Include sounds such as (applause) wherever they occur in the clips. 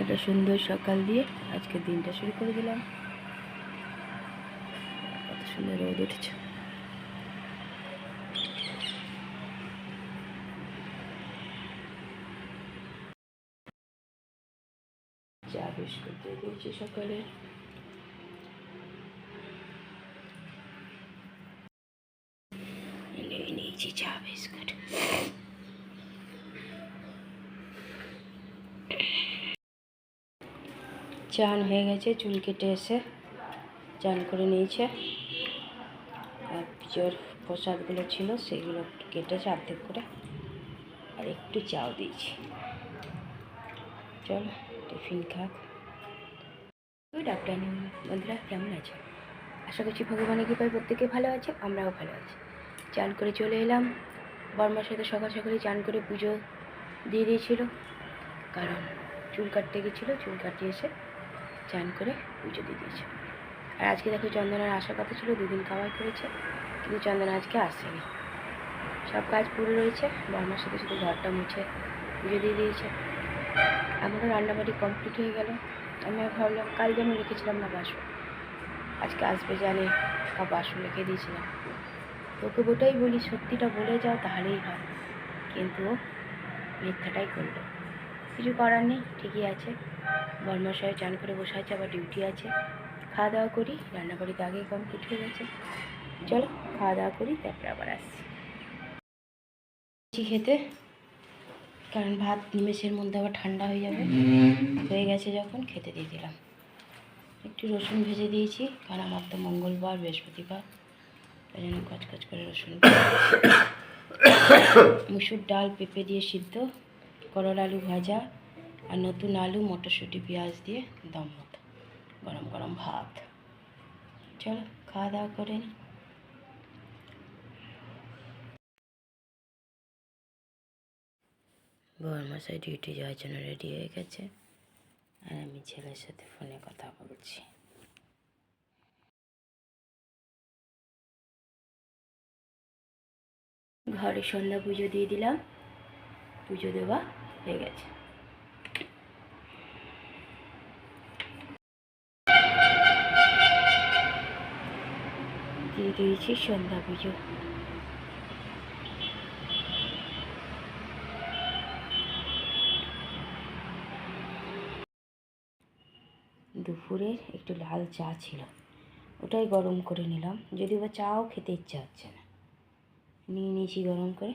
একটা সুন্দর সকাল দিয়ে আজকে দিনটা শুরু করে দিলাম। কত সুন্দর রোদ উঠেছে। চা, বিস্কুট দিয়ে দিয়েছি সকালে। নিয়েছি চা, বিস্কুট। চান হয়ে গেছে, চুল কেটে এসে চান করে নিয়েছে। আর পুজোর প্রসাদগুলো ছিল, সেগুলো কেটেছে অর্ধেক করে আর একটু চাও দিয়েছি। চল, টিফিন খাক। গুড আফটারনুন, বন্ধুরা, কেমন আছে? আশা করছি ভগবানের কৃপায় প্রত্যেকে ভালো আছে, আমরাও ভালো আছি। চান করে চলে এলাম। বর্মার সাথে সকাল সকালে চান করে পুজো দিয়ে দিয়েছিল, কারণ চুল কাটতে গেছিল, চুল কাটিয়ে এসে চান করে পুজো দিয়ে দিয়েছে। আর আজকে দেখো চন্দনার আসার কথা ছিল, দুদিন কামাই করেছে, কিন্তু চন্দনা আজকে আসেনি। সব কাজ পুরো রয়েছে, বর্মার সাথে শুধু ঘরটা মুছে পুজো দিয়ে দিয়েছে। আমারও রান্নাবাড়ি কমপ্লিট হয়ে গেল। আমি ভাবলাম, কাল যেন রেখেছিলাম না বাসন। আজকে আসবে জানে কা বাসন রেখে দিয়েছিলাম। তোকে ওটাই বলি, সত্যিটা বলে যাও, তাহলেই হয়। কিন্তু মিথ্যাটাই করল। কিছু করার নেই, ঠিকই আছে। বর্মশায় চান করে বসে আছে, আবার ডিউটি আছে। খাওয়া দাওয়া করি রান্নাবাড়ি তো আগেই কমপ্লিট হয়ে গেছে। চলো, খাওয়া দাওয়া করি, তারপরে আবার আসছি। খেতে, কারণ ভাত নিমেষের মধ্যে আবার ঠান্ডা হয়ে যাবে। হয়ে গেছে যখন, খেতে দিয়ে দিলাম। একটু রসুন ভেজে দিয়েছি, কারণ আমার তো মঙ্গলবার, বৃহস্পতিবার, তাই জন্য কচকচ করে রসুন (coughs) মুসুর ডাল, পেঁপে দিয়ে সিদ্ধ, করলা, আলু ভাজা আর নতুন আলু, মটরশুঁটি, পেঁয়াজ দিয়ে দম মতো। গরম গরম ভাত। চলো, খাওয়া দাওয়া করে নিই বরমাসায় ডিউটি যাওয়ার জন্য রেডি হয়ে গেছে। আর আমি ছেলের সাথে ফোনে কথা বলছি। ঘরে সন্ধ্যা পুজো দিয়ে দিলাম। পুজো দেওয়া হয়ে গেছে। দিয়ে দিয়েছি সন্ধ্যা পুজো। দুপুরের একটু লাল চা ছিল, ওটাই গরম করে নিলাম যদি বা চাও খেতে ইচ্ছা হচ্ছে না। নিয়ে নিয়েছি গরম করে।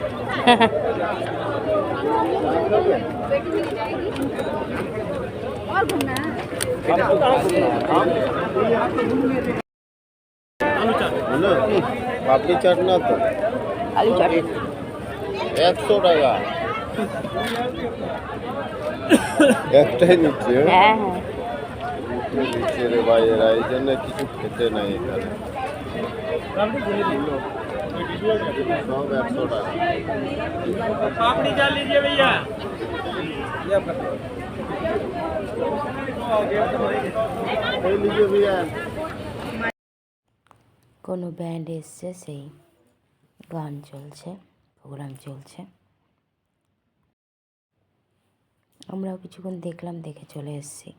পাপড়ি চাট না তো আলু চাট একশো টাকা একটাই নিচ্ছে হ্যাঁ? হ্যাঁ হ্যাঁ নিচ্ছে রে ভাই এরা এই জন্য কিছু খেতে নাই এখানে সব একশো টাকা पापड़ी चाट लीजिए भैया এই লিজে भैया কোনো ব্যান্ড এসছে সেই গান চলছে প্রোগ্রাম চলছে আমরাও কিছুক্ষণ দেখলাম দেখে চলে এসেছি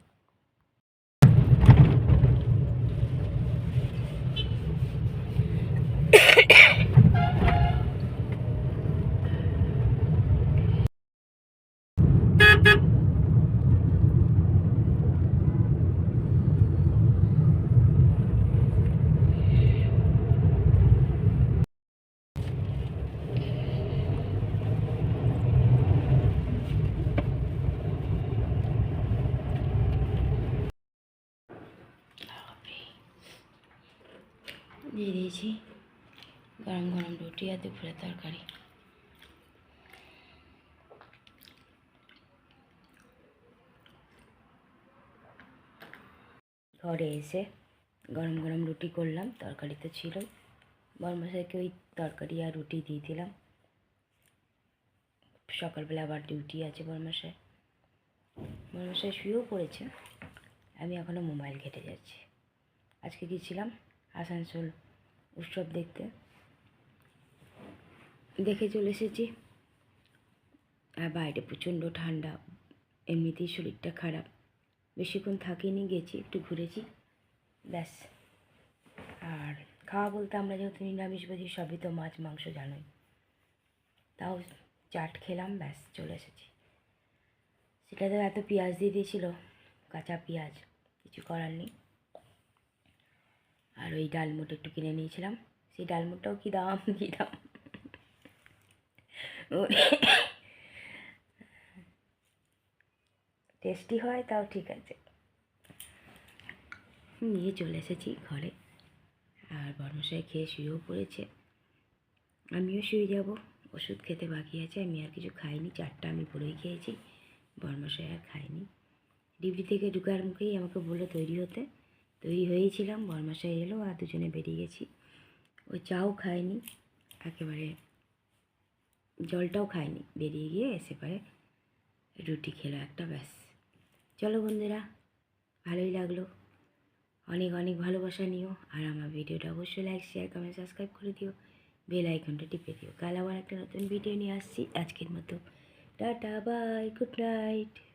দিয়ে দিয়েছি গরম গরম রুটি আর দুপুরে তরকারি। ঘরে এসে গরম গরম রুটি করলাম, তরকারি তো ছিল বরমশাইকে ওই তরকারি আর রুটি দিয়ে দিলাম। সকালবেলা আবার ডিউটি আছে বরমশাই। বরমশাই শুয়েও পড়েছে আমি এখনও মোবাইল ঘেটে যাচ্ছি। আজকে গিয়েছিলাম আসানসোল উৎসব দেখতে। দেখে চলে এসেছি। আর বাইরে প্রচণ্ড ঠান্ডা, এমনিতেই শরীরটা খারাপ। বেশিক্ষণ থাকিনি, গেছি, একটু ঘুরেছি, ব্যাস। আর খাওয়া বলতে আমরা যেহেতু নিরামিষবাদী সবই তো মাছ, মাংস জানোই। তাও চাট খেলাম, ব্যাস, চলে এসেছি। সেটাতে এত পেঁয়াজ দিয়ে দিয়েছিল, কাঁচা পেঁয়াজ, কিছু করার নেই। আর ওই ডালমুট একটু কিনে নিয়েছিলাম। সেই ডালমুটটাও কী দাম কী দাম? টেস্টি হয়, তাও ঠিক আছে। নিয়ে চলে এসেছি ঘরে। আর বর্মশাই খেয়ে শুয়েও পড়েছে। আমিও শুয়ে যাব, ওষুধ খেতে বাকি আছে, আমি আর কিছু খাইনি, চারটা আমি পুরোই খেয়েছি, বর্মশাই আর খাইনি ডিউটি থেকে ঢুকার মুখেই আমাকে বলল তৈরি হতে। তৈরি হয়েছিলাম বরমাসায় এলো, আর দুজনে বেরিয়ে গেছি। ও চাও খায়নি, একেবারে জলটাও খাইনি। বেরিয়ে গিয়ে এসে পরে রুটি খেলো একটা, ব্যাস। চলো বন্ধুরা, ভালোই লাগল। অনেক অনেক ভালোবাসা নিও। আর আমার ভিডিওটা অবশ্যই লাইক শেয়ার কমেন্ট সাবস্ক্রাইব করে দিও। বেল আইকনটা টিপে দিও। কাল আবার একটা নতুন ভিডিও নিয়ে আসছি। আজকের মতো। Tata bye good night